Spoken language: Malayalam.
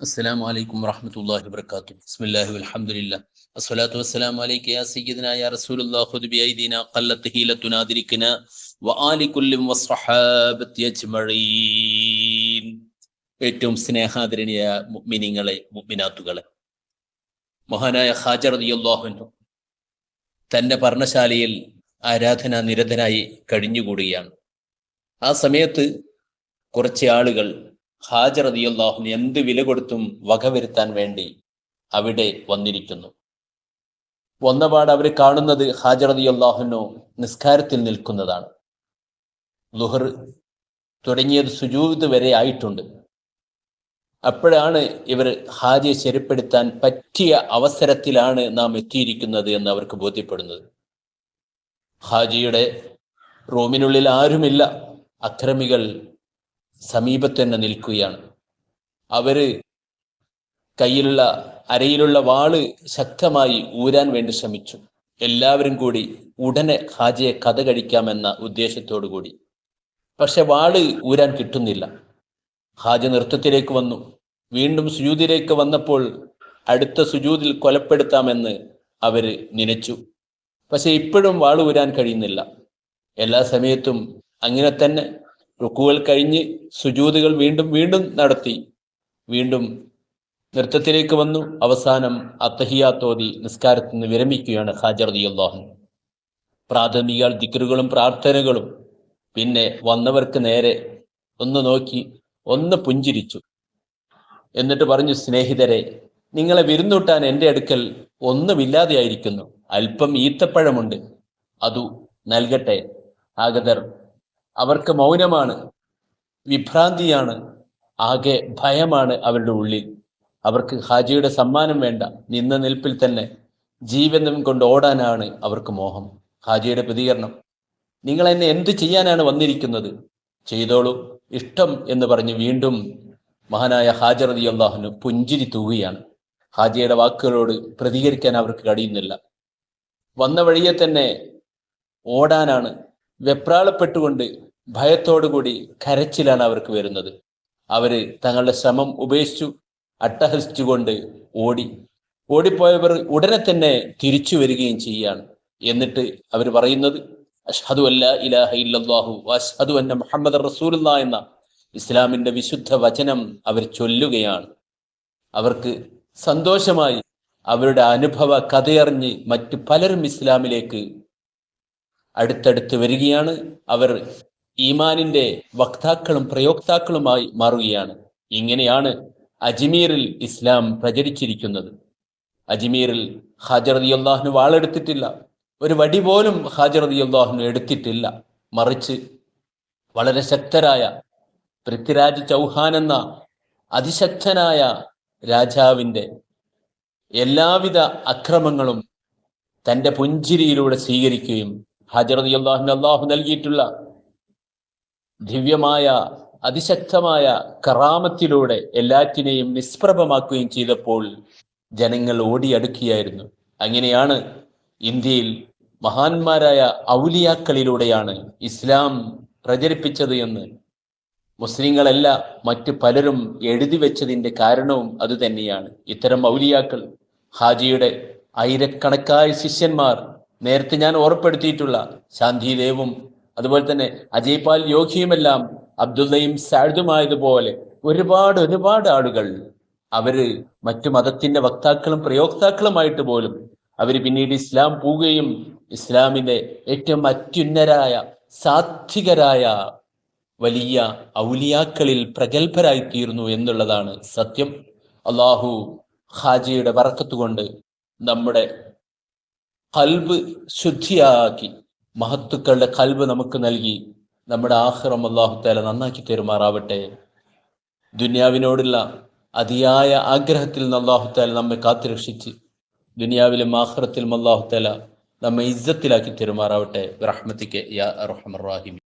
അസ്സലാമു അലൈക്കും വറഹമത്തല്ലാഹി വബർക്കാത്തു ബിസ്മില്ലാഹി അൽഹംദുലില്ലാഹ് അസ്സലാത്തു വസ്സലാമു അലൈക യാ സയ്യിദനാ യാ റസൂലുള്ളാഹി ഖുദ് ബിഐദിനാ ഖല്ലത്ത് ഹീലത്തുനാ ദിരിക്കന വആലി വസ്സഹാബത്തി യജ്മഈൻ ഏറ്റവും സ്നേഹാദരണീയ മുഅ്മിനീങ്ങളെ മുഅ്മിനാത്തുകളെ. മഹാനായ ഹാജർ റളിയല്ലാഹു അൻഹു തന്റെ പർണശാലയിൽ ആരാധന നിരതനായി കഴിഞ്ഞുകൂടുകയാണ്. ആ സമയത്ത് കുറച്ച് ആളുകൾ ഹാജർ റളിയല്ലാഹു എന്ത് വില കൊടുത്തും വകവരുത്താൻ വേണ്ടി അവിടെ വന്നിരിക്കുന്നു. വന്നപാട് അവർ കാണുന്നത് ഹാജർ റളിയല്ലാഹുനു നിസ്കാരത്തിൽ നിൽക്കുന്നതാണ്. ലുഹർ തുടങ്ങിയത് സുജൂത് വരെ ആയിട്ടുണ്ട്. അപ്പോഴാണ് ഇവർ ഹാജിയെ ശരിപ്പെടുത്താൻ പറ്റിയ അവസരത്തിലാണ് നാം എത്തിയിരിക്കുന്നത് എന്ന് അവർക്ക് ബോധ്യപ്പെടുന്നത്. ഹാജിയുടെ റൂമിനുള്ളിൽ ആരുമില്ല. അക്രമികൾ സമീപത്ത് തന്നെ നിൽക്കുകയാണ്. അവർ കയ്യിലുള്ള അരയിലുള്ള വാൾ ശക്തമായി ഊരാൻ വേണ്ടി ശ്രമിച്ചു. എല്ലാവരും കൂടി ഉടനെ ഹാജിയെ കഥ കഴിക്കാമെന്ന ഉദ്ദേശത്തോടു കൂടി. പക്ഷെ വാൾ ഊരാൻ കിട്ടുന്നില്ല. ഹാജി നൃത്തത്തിലേക്ക് വന്നു. വീണ്ടും സുജൂതിലേക്ക് വന്നപ്പോൾ അടുത്ത സുജൂതിൽ കൊലപ്പെടുത്താമെന്ന് അവർ നനച്ചു. പക്ഷെ ഇപ്പോഴും വാൾ ഊരാൻ കഴിയുന്നില്ല. എല്ലാ സമയത്തും അങ്ങനെ തന്നെ റുക്കുകൾ കഴിഞ്ഞ് സുജൂതുകൾ വീണ്ടും വീണ്ടും നടത്തി. വീണ്ടും നൃത്തത്തിലേക്ക് വന്നു. അവസാനം അത്തഹിയാത്തോതി നിസ്കാരത്തിൽ നിന്ന് വിരമിക്കുകയാണ് ഹാജർ അള്ളാഹു പ്രാഥമിക ദിക്കറുകളും പ്രാർത്ഥനകളും പിന്നെ വന്നവർക്ക് നേരെ ഒന്ന് നോക്കി ഒന്ന് പുഞ്ചിരിച്ചു. എന്നിട്ട് പറഞ്ഞു സ്നേഹിതരെ നിങ്ങളെ വിരുന്നൂട്ടാൻ എന്റെ അടുക്കൽ ഒന്നുമില്ലാതെയായിരിക്കുന്നു. അല്പം ഈത്തപ്പഴമുണ്ട്. അതു നൽകട്ടെ. ആഗതർ അവർക്ക് മൗനമാണ് വിഭ്രാന്തിയാണ് ആകെ ഭയമാണ് അവരുടെ ഉള്ളിൽ. അവർക്ക് ഹാജിയുടെ സമ്മാനം വേണ്ട നിന്ന നിൽപ്പിൽ തന്നെ ജീവനം കൊണ്ട് ഓടാനാണ് അവർക്ക് മോഹം. ഹാജിയുടെ പ്രതികരണം നിങ്ങൾ എന്നെ എന്ത് ചെയ്യാനാണ് വന്നിരിക്കുന്നത്? ചെയ്തോളൂ ഇഷ്ടം എന്ന് പറഞ്ഞ് വീണ്ടും മഹാനായ ഹാജർ അലി അള്ളാഹുന് പുഞ്ചിരി തൂകുകയാണ്. ഹാജിയുടെ വാക്കുകളോട് പ്രതികരിക്കാൻ അവർക്ക് കഴിയുന്നില്ല. വന്ന വഴിയെ തന്നെ ഓടാനാണ് വെപ്രാളപ്പെട്ടുകൊണ്ട് ഭയത്തോടുകൂടി കരച്ചിലാണ് അവർക്ക് വരുന്നത്. അവർ തങ്ങളുടെ ശ്രമം ഉപേക്ഷിച്ചു അട്ടഹസിച്ചുകൊണ്ട് ഓടി. ഓടിപ്പോയവർ ഉടനെ തന്നെ തിരിച്ചു വരികയും ചെയ്യുകയാണ്. എന്നിട്ട് അവർ പറയുന്നത് അഷ്ഹദു അല്ല ഇലാഹ ഇല്ലാഹു അഷ്ഹദു അന്ന മുഹമ്മദ് റസൂലുള്ള എന്ന ഇസ്ലാമിന്റെ വിശുദ്ധ വചനം അവർ ചൊല്ലുകയാണ്. അവർക്ക് സന്തോഷമായി അവരുടെ അനുഭവ കഥയറിഞ്ഞ് മറ്റു പലരും ഇസ്ലാമിലേക്ക് അടുത്തടുത്ത് വരികയാണ്. അവർ ഈമാനിന്റെ വക്താക്കളും പ്രയോക്താക്കളുമായി മാറുകയാണ്. ഇങ്ങനെയാണ് അജ്മീറിൽ ഇസ്ലാം പ്രചരിച്ചിരിക്കുന്നത്. അജ്മീറിൽ ഹാജർ അള്ളാഹുന് വാളെടുത്തിട്ടില്ല ഒരു വടി പോലും ഹാജർ അള്ളാഹുന് എടുത്തിട്ടില്ല. മറിച്ച് വളരെ ശക്തരായ പൃഥ്വിരാജ് ചൗഹാൻ എന്ന അതിശക്തനായ രാജാവിന്റെ എല്ലാവിധ അക്രമങ്ങളും തന്റെ പുഞ്ചിരിയിലൂടെ സ്വീകരിക്കുകയും ഹാജർ അള്ളാഹുന് അള്ളാഹു നൽകിയിട്ടുള്ള ദിവ്യമായ അതിശക്തമായ കറാമത്തിലൂടെ എല്ലാറ്റിനെയും നിഷ്പ്രഭമാക്കുകയും ചെയ്തപ്പോൾ ജനങ്ങൾ ഓടിയടുക്കുകയായിരുന്നു അങ്ങനെയാണ് ഇന്ത്യയിൽ മഹാന്മാരായ ഔലിയാക്കളിലൂടെയാണ് ഇസ്ലാം പ്രചരിപ്പിച്ചത് എന്ന് മുസ്ലിങ്ങളല്ല മറ്റു പലരും എഴുതി വെച്ചതിന്റെ കാരണവും അതുതന്നെയാണ്. ഇത്തരം ഔലിയാക്കൾ ഹാജിയുടെ ആയിരക്കണക്കായ ശിഷ്യന്മാർ നേരത്തെ ഞാൻ ഓർപ്പെടുത്തിയിട്ടുള്ള ശാന്തിദേവും അതുപോലെ തന്നെ അജയ്പാൽ യോഗിയുമെല്ലാം അബ്ദുള്ളയും സാഴുതുമായതുപോലെ ഒരുപാട് ഒരുപാട് ആളുകൾ അവർ മറ്റു മതത്തിന്റെ വക്താക്കളും പ്രയോക്താക്കളുമായിട്ട് പോലും അവർ പിന്നീട് ഇസ്ലാം പോവുകയും ഇസ്ലാമിന്റെ ഏറ്റവും അത്യുന്നരായ സാത്വികരായ വലിയ ഔലിയാക്കളിൽ പ്രഗത്ഭരായി തീർന്നു എന്നുള്ളതാണ് സത്യം. അള്ളാഹു ഹാജിയുടെ വറക്കത്തുകൊണ്ട് നമ്മുടെ കൽബ് ശുദ്ധിയാക്കി മഹത്തുക്കളുടെ കൽബ് നമുക്ക് നൽകി നമ്മുടെ ആഹ്റം അള്ളാഹു താല നന്നാക്കി തെരുമാറാവട്ടെ. ദുനിയാവിനോടുള്ള അതിയായ ആഗ്രഹത്തിൽ നിന്ന് അള്ളാഹുത്താല നമ്മെ കാത്തുരക്ഷിച്ച് ദുനിയാവിലും ആഹ്റത്തിലും അള്ളാഹു താല നമ്മെ ഇജ്ജത്തിലാക്കി തെരുമാറാവട്ടെ. റഹ്മത്തിക്ക് യാ റഹ്മറാഹിമി